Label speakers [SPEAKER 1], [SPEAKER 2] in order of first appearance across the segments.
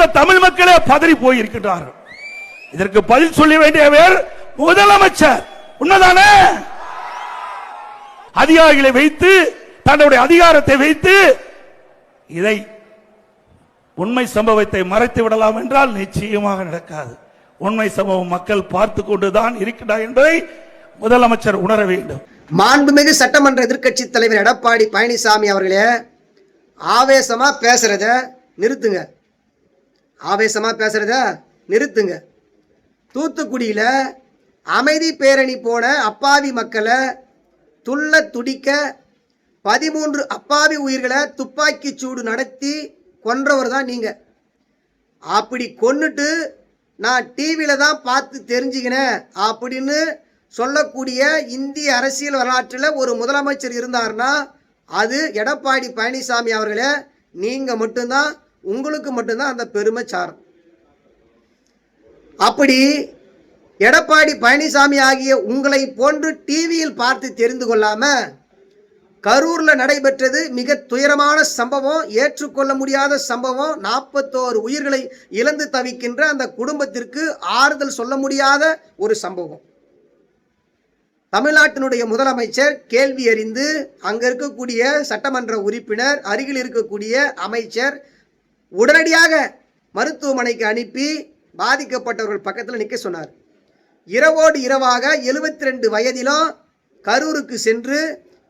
[SPEAKER 1] ஒட்டுமொத்த தமிழ் மக்களே பதறி போயிருக்கிறார்கள் இதற்கு பதில் சொல்ல வேண்டியவர் முதலமைச்சர். உண்மைதானே அதிகாரிகளை வைத்து தன்னுடைய அதிகாரத்தை வைத்து இதை உண்மை சம்பவத்தை மறைத்து விடலாம் என்றால் நிச்சயமாக நடக்காது. உண்மை சம்பவம் மக்கள் பார்த்து கொண்டுதான் இருக்கிறார் என்பதை முதலமைச்சர் உணர வேண்டும்.
[SPEAKER 2] மாண்புமிகு சட்டமன்ற எதிர்க்கட்சி தலைவர் எடப்பாடி பழனிசாமி அவர்களே ஆவேசமா பேசுறத நிறுத்துங்க. ஆவேசமாக பேசுகிறத நிறுத்துங்க. தூத்துக்குடியில் அமைதி பேரணி போன அப்பாவி மக்களை துள்ள துடிக்க பதிமூன்று அப்பாவி உயிர்களை துப்பாக்கி சூடு நடத்தி கொன்றவர் தான் நீங்கள் அப்படி கொன்னுட்டு நான் டிவியில் தான் பார்த்து தெரிஞ்சுக்கினேன் அப்படின்னு சொல்லக்கூடிய இந்திய அரசியல் வரலாற்றில் ஒரு முதலமைச்சர் இருந்தார்னா அது எடப்பாடி பழனிசாமி அவர்களே நீங்கள் மட்டும்தான் உங்களுக்கு மட்டும்தான் அந்த பெருமை சாரும். அப்படி எடப்பாடி பழனிசாமி ஆகிய உங்களை போன்று டிவியில் பார்த்து தெரிந்து கொள்ளாம கரூரில் நடைபெற்றது மிக துயரமான சம்பவம் ஏற்றுக்கொள்ள முடியாத சம்பவம் நாற்பத்தோரு உயிர்களை இழந்து தவிக்கின்ற அந்த குடும்பத்திற்கு ஆறுதல் சொல்ல முடியாத ஒரு சம்பவம். தமிழ்நாட்டினுடைய முதலமைச்சர் கேள்வி அறிந்து அங்க இருக்கக்கூடிய சட்டமன்ற உறுப்பினர் அருகில் இருக்கக்கூடிய அமைச்சர் உடனடியாக மருத்துவமனைக்கு அனுப்பி பாதிக்கப்பட்டவர்கள் பக்கத்தில் நிற்க சொன்னார். இரவோடு இரவாக எழுபத்தி ரெண்டு வயதிலும் கரூருக்கு சென்று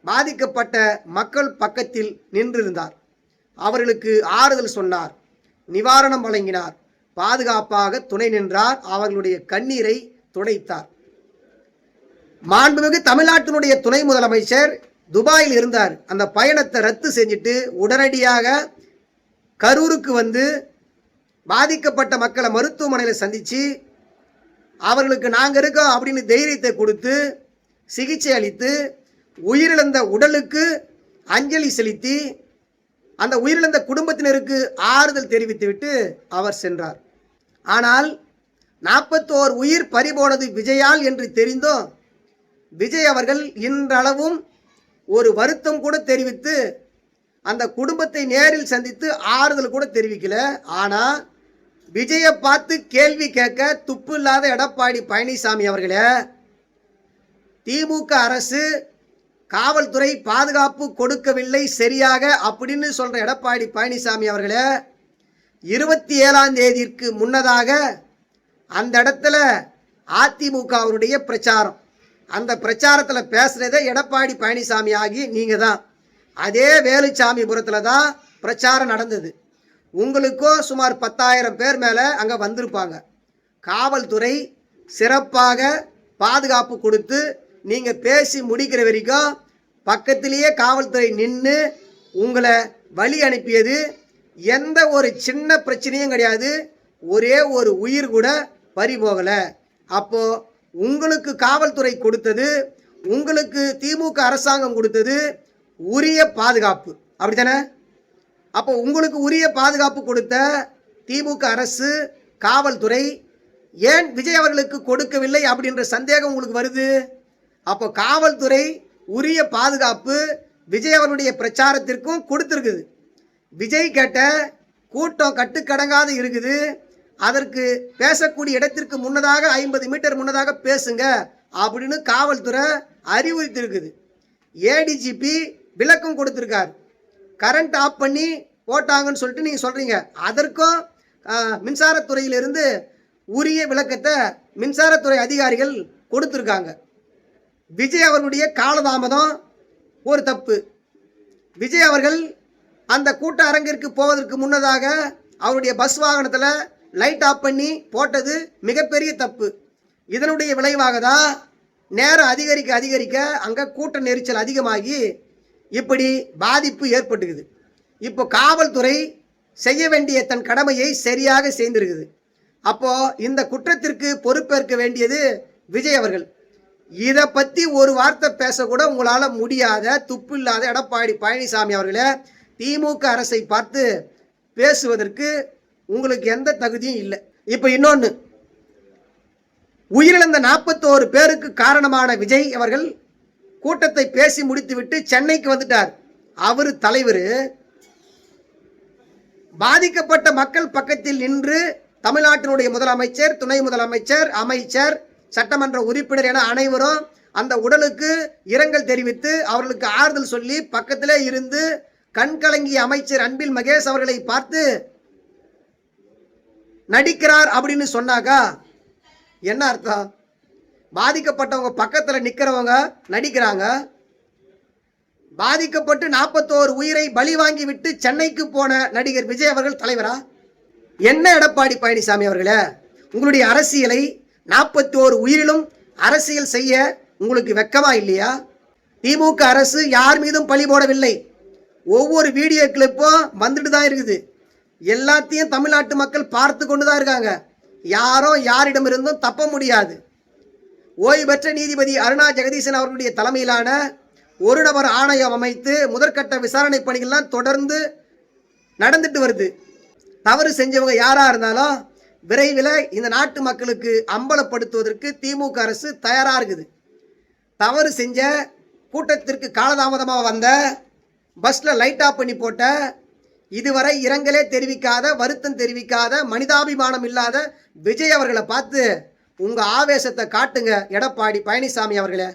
[SPEAKER 2] பாதிக்கப்பட்ட மக்கள் பக்கத்தில் நின்றிருந்தார். அவர்களுக்கு ஆறுதல் சொன்னார். நிவாரணம் வழங்கினார். பாதுகாப்பாக துணை நின்றார். அவர்களுடைய கண்ணீரை துடைத்தார். மாண்புமிகு தமிழ்நாட்டினுடைய துணை முதலமைச்சர் துபாயில் இருந்தார். அந்த பயணத்தை ரத்து செஞ்சுட்டு உடனடியாக கரூருக்கு வந்து பாதிக்கப்பட்ட மக்களை மருத்துவமனையில் சந்தித்து அவர்களுக்கு நாங்கள் இருக்கோம் அப்படின்னு தைரியத்தை கொடுத்து சிகிச்சை அளித்து உயிரிழந்த உடலுக்கு அஞ்சலி செலுத்தி அந்த உயிரிழந்த குடும்பத்தினருக்கு ஆறுதல் தெரிவித்துவிட்டு அவர் சென்றார். ஆனால் நாற்பத்தோர் உயிர் பறிபோனது விஜயால் என்று தெரிந்தும். விஜய் அவர்கள் இன்றளவும் ஒரு வருத்தம் கூட தெரிவித்து அந்த குடும்பத்தை நேரில் சந்தித்து ஆறுதல் கூட தெரிவிக்கல. ஆனால் விஜயை பார்த்து கேள்வி கேட்க துப்பு இல்லாத எடப்பாடி பழனிசாமி அவர்களே திமுக அரசு காவல்துறை பாதுகாப்பு கொடுக்கவில்லை சரியாக அப்படின்னு சொல்கிற எடப்பாடி பழனிசாமி அவர்களே இருபத்தி ஏழாம் தேதிக்கு முன்னதாக அந்த இடத்துல அதிமுகவருடைய பிரச்சாரம். அந்த பிரச்சாரத்தில் பேசுனதே எடப்பாடி பழனிசாமி ஆகி நீங்கள் தான் அதே வேலுச்சாமிபுரத்தில் தான் பிரச்சாரம் நடந்தது. உங்களுக்கோ சுமார் பத்தாயிரம் பேர் மேலே அங்கே வந்திருப்பாங்க. காவல்துறை சிறப்பாக பாதுகாப்பு கொடுத்து நீங்கள் பேசி முடிக்கிற வரைக்கும் பக்கத்திலேயே காவல்துறை நின்று உங்களை வழி அனுப்பியது எந்த ஒரு சின்ன பிரச்சனையும் கிடையாது. ஒரே ஒரு உயிர் கூட பறி போகலை. அப்போது உங்களுக்கு காவல்துறை கொடுத்தது உங்களுக்கு திமுக அரசாங்கம் கொடுத்தது உரிய பாதுகாப்பு. அப்படித்தானே? அப்போ உங்களுக்கு உரிய பாதுகாப்பு கொடுத்த திமுக அரசு காவல்துறை ஏன் விஜய் அவர்களுக்கு கொடுக்கவில்லை அப்படின்ற சந்தேகம் உங்களுக்கு வருது? அப்போ காவல்துறை உரிய பாதுகாப்பு விஜய் அவர்களுடைய பிரச்சாரத்திற்கும் கொடுத்துருக்குது. விஜய் கேட்ட கூட்டம் கட்டுக்கடங்காது இருக்குது. அதற்கு பேசக்கூடிய இடத்திற்கு முன்னதாக ஐம்பது மீட்டர் முன்னதாக பேசுங்க அப்படின்னு காவல்துறை அறிவுறுத்திருக்குது ஏடிஜிபி விளக்கம் கொடுத்துருக்கார். கரண்ட் ஆஃப் பண்ணி போட்டாங்கன்னு சொல்லிட்டு நீங்கள் சொல்கிறீங்க அதற்கும் மின்சாரத்துறையிலிருந்து உரிய விளக்கத்தை மின்சாரத்துறை அதிகாரிகள் கொடுத்துருக்காங்க. விஜய் அவர்களுடைய காலதாமதம் ஒரு தப்பு. விஜய் அவர்கள் அந்த கூட்ட அரங்கிற்கு போவதற்கு முன்னதாக அவருடைய பஸ் வாகனத்தில் லைட் ஆஃப் பண்ணி போட்டது மிகப்பெரிய தப்பு. இதனுடைய விளைவாக தான் நேரம் அதிகரிக்க அதிகரிக்க அங்கே கூட்ட நெரிச்சல் அதிகமாகி இப்படி பாதிப்பு ஏற்பட்டுக்குது. இப்போ காவல்துறை செய்ய வேண்டிய தன் கடமையை சரியாக செய்திருக்குது. அப்போது இந்த குற்றத்திற்கு பொறுப்பேற்க வேண்டியது விஜய் அவர்கள். இதை பற்றி ஒரு வார்த்தை பேசக்கூட உங்களால் முடியாத துப்பு இல்லாத எடப்பாடி பழனிசாமி அவர்களை திமுக அரசை பார்த்து பேசுவதற்கு உங்களுக்கு எந்த தகுதியும் இல்லை. இப்போ இன்னொன்று உயிரிழந்த நாற்பத்தோரு பேருக்கு காரணமான விஜய் அவர்கள் கூட்டத்தை பேசி முடித்துவிட்டு சென்னைக்கு வந்துட்டார். அவர் தலைவர். பாதிக்கப்பட்ட மக்கள் பக்கத்தில் நின்று தமிழ்நாட்டினுடைய முதலமைச்சர் துணை முதலமைச்சர் அமைச்சர் சட்டமன்ற உறுப்பினர் என அனைவரும் அந்த உடலுக்கு இரங்கல் தெரிவித்து அவர்களுக்கு ஆறுதல் சொல்லி பக்கத்திலே இருந்து கண்கலங்கிய அமைச்சர் அன்பில் மகேஷ் அவர்களை பார்த்து நடிக்கிறார் அப்படின்னு சொன்னாக்கா என்ன அர்த்தம்? பாதிக்கப்பட்டவங்க பக்கத்தில் நிற்கிறவங்க நடிக்கிறாங்க. பாதிக்கப்பட்டு நாற்பத்தோரு உயிரை பலி வாங்கி விட்டு சென்னைக்கு போன நடிகர் விஜய் அவர்கள் தலைவரா? என்ன எடப்பாடி பழனிசாமி அவர்களே? உங்களுடைய அரசியலை நாற்பத்தி ஓரு உயிரிலும் அரசியல் செய்ய உங்களுக்கு வெக்கமா இல்லையா? திமுக அரசு யார் மீதும் பழி போடவில்லை. ஒவ்வொரு வீடியோ கிளிப்பும் வந்துட்டு தான் இருக்குது. எல்லாத்தையும் தமிழ்நாட்டு மக்கள் பார்த்து கொண்டு தான் இருக்காங்க. யாரும் யாரிடமிருந்தும் தப்ப முடியாது. ஓய்வு பெற்ற நீதிபதி அருணா ஜெகதீசன் அவர்களுடைய தலைமையிலான ஒரு நபர் ஆணையம் அமைத்து முதற்கட்ட விசாரணை பணிகள்லாம் தொடர்ந்து நடந்துட்டு வருது. தவறு செஞ்சவங்க யாராக இருந்தாலும் விரைவில் இந்த நாட்டு மக்களுக்கு அம்பலப்படுத்துவதற்கு திமுக அரசு தயாராக இருக்குது. தவறு செஞ்ச கூட்டத்திற்கு காலதாமதமாக வந்த பஸ்ஸில் லைட் ஆஃப் பண்ணி போட்ட இதுவரை இரங்கலே தெரிவிக்காத வருத்தம் தெரிவிக்காத மனிதாபிமானம் இல்லாத விஜய் அவர்களை பார்த்து உங்கள் ஆவேசத்தை காட்டுங்க எடப்பாடி பழனிசாமி அவர்களே.